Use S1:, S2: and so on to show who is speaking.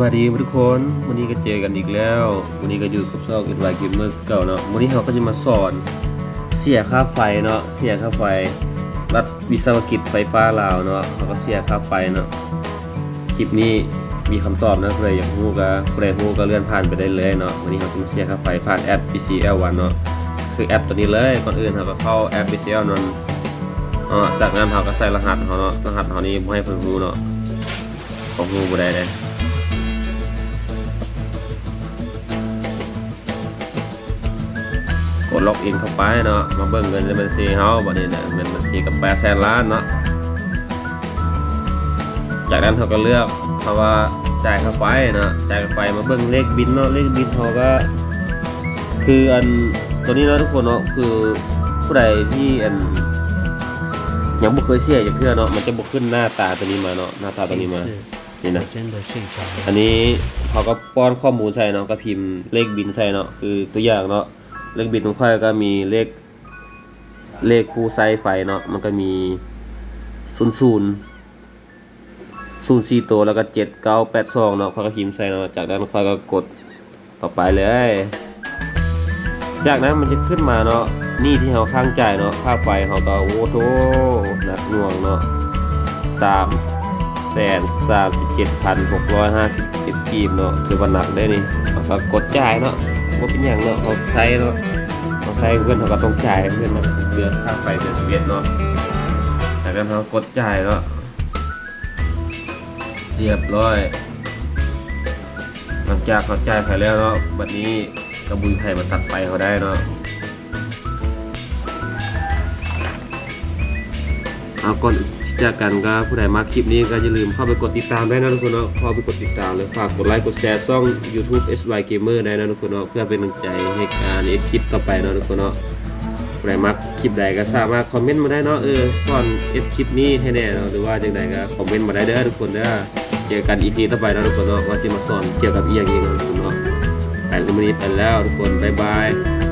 S1: วัสดีทุกคนวันนี้ก็เจอกันอีกแล้ว วันนี้ก็อยู่กับซอกอินไวกิมเมอร์เก่าเนาะวันนี้เราก็จะมาสอน เสียค่าไฟเนาะเสียค่าไฟรัฐวิศวกิจไฟฟ้าลาวเนาะเขาก็เสียค่าไฟเนาะคลิปนี้มีคำตอบนะใครอยากรู้ก็ใครรู้ก็เลื่อนผ่านไปได้เลยเนาะวันนี้เราจะมาเสียค่าไฟผ่านแอป PCL1 เนาะคือแอปตัวนี้เลยก่อนอื่นเราก็เข้าแอป PCL นนเนาะจากนั้นเราก็ใส่รหัสเขาเนาะรหัสเขานี้บ่ให้เพิ่นรู้เนาะของรู้บ่ได้เลย ดล็อกอินเข้าไปเนาะมาเบิ่งเงินในบัญชีเขาบัดนี้เนี่ยเงินบัญชีกับแปดแสนล้านเนาะจากนั้นเขาก็เลือกเพราะว่าจ่ายค่าไฟนาะจ่ายค่าไฟมาเบิ่งเลขบินเนาะเลขบินเขาก็ คืออันตัวนี้เนาะทุกคนเนาะคือผู้ใดที่อันยังบุเคยเสียอย่างเพื่อนเนาะมันจะบุขึ้นหน้าตาตัวนี้มาเนาะหน้าตาตัวนี้มานี่นะอันนี้เขาก็ป้อนข้อมูลใส่เนาะก็พิมพ์เลขบินใส่เนาะคือตัวอย่างเนาะ เลขบินของค่อยก็มีเลขเลขผู้ใส่ไฟเนาะมันก็มีศูนย์ศูนย์ศูนย์สี่ตัวแล้วก็เจ็ดเก้าแปดสองเนาะเขาก็พิมพ์ใส่เนาะจากนั้นค่อยก็กดต่อไปเลย จากนั้นมันจะขึ้นมาเนาะนี่ที่เราข้างใจเนาะค่าไฟเขาก็โอ้โหหนักหน่วงเนาะสามแสนสามสิบเจ็ดพันหกร้อยห้าสิบเจ็ดกีบเนาะถือว่าหนักได้นี่เขาก็กดจ่ายเนาะ ว่าเป็นอย่างเนาะเขาใช้เนาะเขาใช้เพื่อนเขาก็ต้องจ่ายเพื่อนเนาะเดือนค่าไฟเดือนสิบเอ็ดเนาะจากนั้นเขากดจ่ายเนาะเรียบร้อยหลังจากเขาจ่ายไปแล้วเนาะบัดนี้กระบุยไผ่มาตัดไฟเขาได้เนาะเอาก่อน จากกันก็ผู้ใดมาคลิปนี้ก็อย่าลืมเข้าไปกดติดตามได้นะทุกคนเนาะเข้าไปกดติดตามเลยฝากกดไลค์กดแชร์ช่อง YouTube SY Gamer ได้นะทุกคนเนาะเพื่อเป็นกำลังใจให้การเอ็ดคลิปต่อไปเนาะทุกคนเนาะผู้ใดมักคลิปใดก็สามารถคอมเมนต์มาได้เนาะเออก่อนเอ็ดคลิปนี้ให้แน่เนาะหรือว่าจังใดก็คอมเมนต์มาได้เด้อทุกคนเด้อเจอกันอีพีต่อไปเนาะทุกคนเนาะว่าจะมาสอนเกี่ยวกับอีหยังนี้นะทุกคนเนาะไปวันนี้ไปแล้วทุกคนบ๊ายบาย